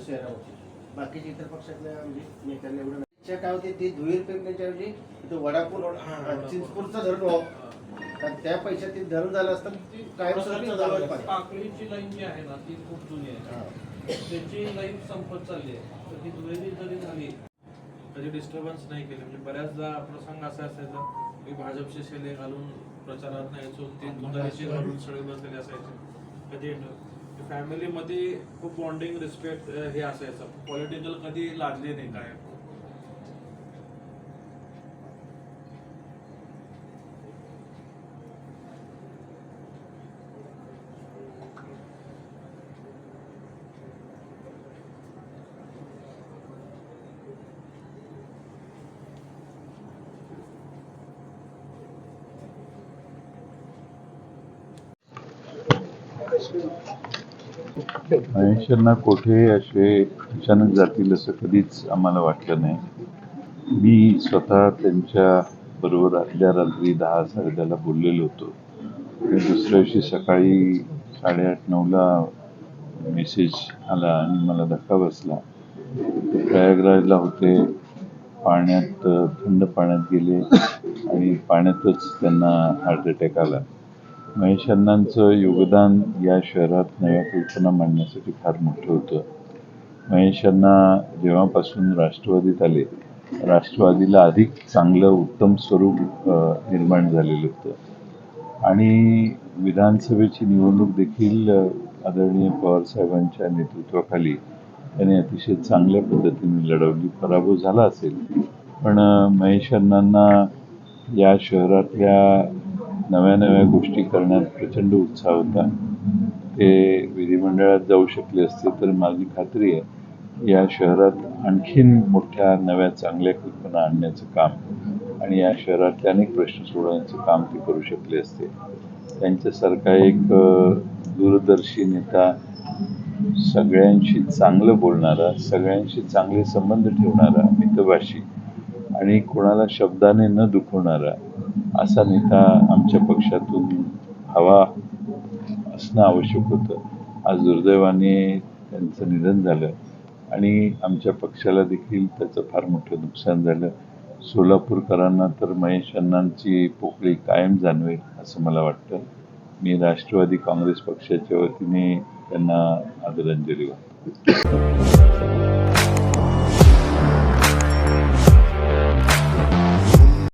शहरावरची बाकीच्या इतर पक्षातल्या म्हणजे नेत्यांना एवढं नाही. इच्छा काय होती ती धुळीर पेरण्याच्याऐवजी इथं वडापूर चिंचपूरचं धरण व्हावं कारण त्या पैशात ते धरण झालं असतं ती कायमस्वरूपी पाहिजे. काकळीची लाईन जी आहे ना ती खूप जुनी आहे. हा. त्याची लाईन संपत चालली आहे. तर ती दुहेरी जरी झाली कधी डिस्टर्बन्स नाही केले. म्हणजे बऱ्याचदा प्रसंग असा असायचा की भाजपचे शेले घालून प्रचारात नाही यायचो ते दुधारीचे घालून सगळे बसलेले असायचे. कधी फॅमिलीमध्ये खूप बॉन्डिंग रिस्पेक्ट हे असायचं. पॉलिटिकल कधी लादले नाही काय. महेशांना कोठे असे अचानक जातील असं कधीच आम्हाला वाटलं नाही. मी स्वतः त्यांच्या बरोबर आदल्या रात्री दहा साडेदहाला बोललेलो होतो. आणि दुसऱ्या दिवशी सकाळी साडेआठ नऊला मेसेज आला आणि मला धक्का बसला. प्रयागराजला होते. पाण्यात थंड पाण्यात गेले आणि पाण्यातच त्यांना हार्ट अटॅक आला. महेश अण्णांचं योगदान या शहरात नव्या कल्पना मांडण्यासाठी फार मोठं होतं. महेश अण्णा जेव्हापासून राष्ट्रवादीत आले राष्ट्रवादीला अधिक चांगलं उत्तम स्वरूप निर्माण झालेलं होतं. आणि विधानसभेची निवडणूक देखील आदरणीय पवारसाहेबांच्या नेतृत्वाखाली त्यांनी अतिशय चांगल्या पद्धतीने लढवली. पराभव झाला असेल. पण महेश अण्णांना या शहरातल्या नव्या नव्या गोष्टी करण्यात प्रचंड उत्साह होता. ते विधिमंडळात जाऊ शकले असते तर माझी खात्री आहे या शहरात आणखीन मोठ्या नव्या चांगल्या कल्पना आणण्याचं काम आणि या शहरातले अनेक प्रश्न सोडवण्याचं काम ते करू शकले असते. त्यांच्यासारखा एक दूरदर्शी नेता सगळ्यांशी चांगलं बोलणारा सगळ्यांशी चांगले संबंध ठेवणारा मितभाषी आणि कोणाला शब्दाने न दुखवणारा असा नेता आमच्या पक्षातून हवा असणं आवश्यक होतं. आज दुर्दैवाने त्यांचं निधन झालं आणि आमच्या पक्षाला देखील त्याचं फार मोठं नुकसान झालं. सोलापूरकरांना तर महेश अण्णांची पोकळी कायम जाणवेल असं मला वाटतं. मी राष्ट्रवादी काँग्रेस पक्षाच्या वतीने त्यांना आदरांजली वाटतो